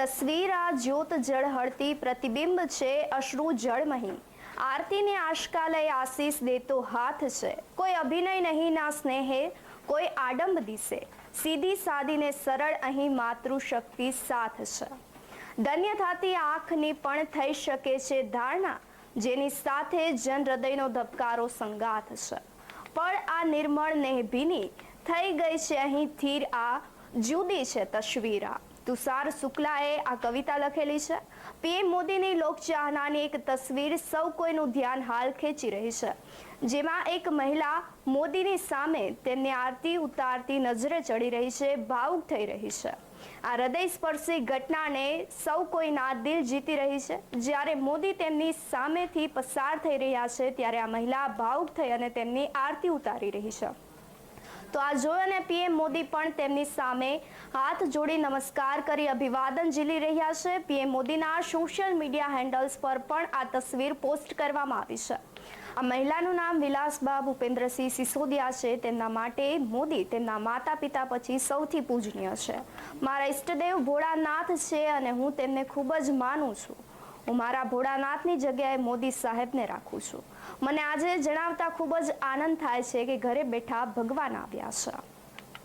તસવીર આ જ્યોત જળહળતી પ્રતિબિંબ છે અશ્રુ જળમહી આરતીને આશકાલય આશીષ દેતો હાથ છે. કોઈ અભિનય નહીં ના સ્નેહે, કોઈ આડંબ દિશે. સીધી સાદીને સરળ અહીં માતૃશક્તિ સાથ છે. ધન્ય થતી આંખની પણ થઈ શકે છે ધારણા, જેની સાથે જન હૃદયનો ધબકારો સંગાથ છે. પણ આ નિર્મળ નેહભીની થઈ ગઈ છે અહીં થીર આ જુદી છે તસવીરા. તુષાર શુક્લાએ આ કવિતા લખેલી છે. પીએમ મોદીની લોકચાહનાની એક તસવીર સૌ કોઈનું ધ્યાન હાલ ખેંચી રહી છે. જેમાં એક મહિલા મોદીની સામે તેમની આરતી ઉતારતી નજરે ચડી રહી છે, ભાવુક થઈ રહી છે. આ હૃદયસ્પર્શી ઘટનાને સૌ કોઈના દિલ જીતી રહી છે. જ્યારે મોદી તેમની સામેથી પસાર થઈ રહ્યા છે, ત્યારે આ મહિલા ભાવુક થઈ અને તેમની આરતી ઉતારી રહી છે. તો આ જોઈ અને પીએમ મોદી પણ તેમની સામે હાથ જોડી નમસ્કાર કરી અભિવાદન ઝીલી રહ્યા છે. પીએમ મોદીના સોશિયલ મીડિયા હેન્ડલ્સ પર પણ આ તસવીર પોસ્ટ કરવામાં આવી છે. આ મહિલાનું નામ વિલાસબા ભૂપેન્દ્રસિંહ સિસોદિયા છે. તેમના માટે મોદી તેમના માતા પિતા પછી સૌથી પૂજનીય છે. મારા ઈષ્ટદેવ ભોળાનાથ છે અને હું તેમને ખૂબ જ માનું છું. હું મારા ભોળાનાથની જગ્યાએ મોદી સાહેબને રાખું છું. મને આજે જણાવતા ખૂબ જ આનંદ થાય છે કે ઘરે બેઠા ભગવાન આવ્યા છે.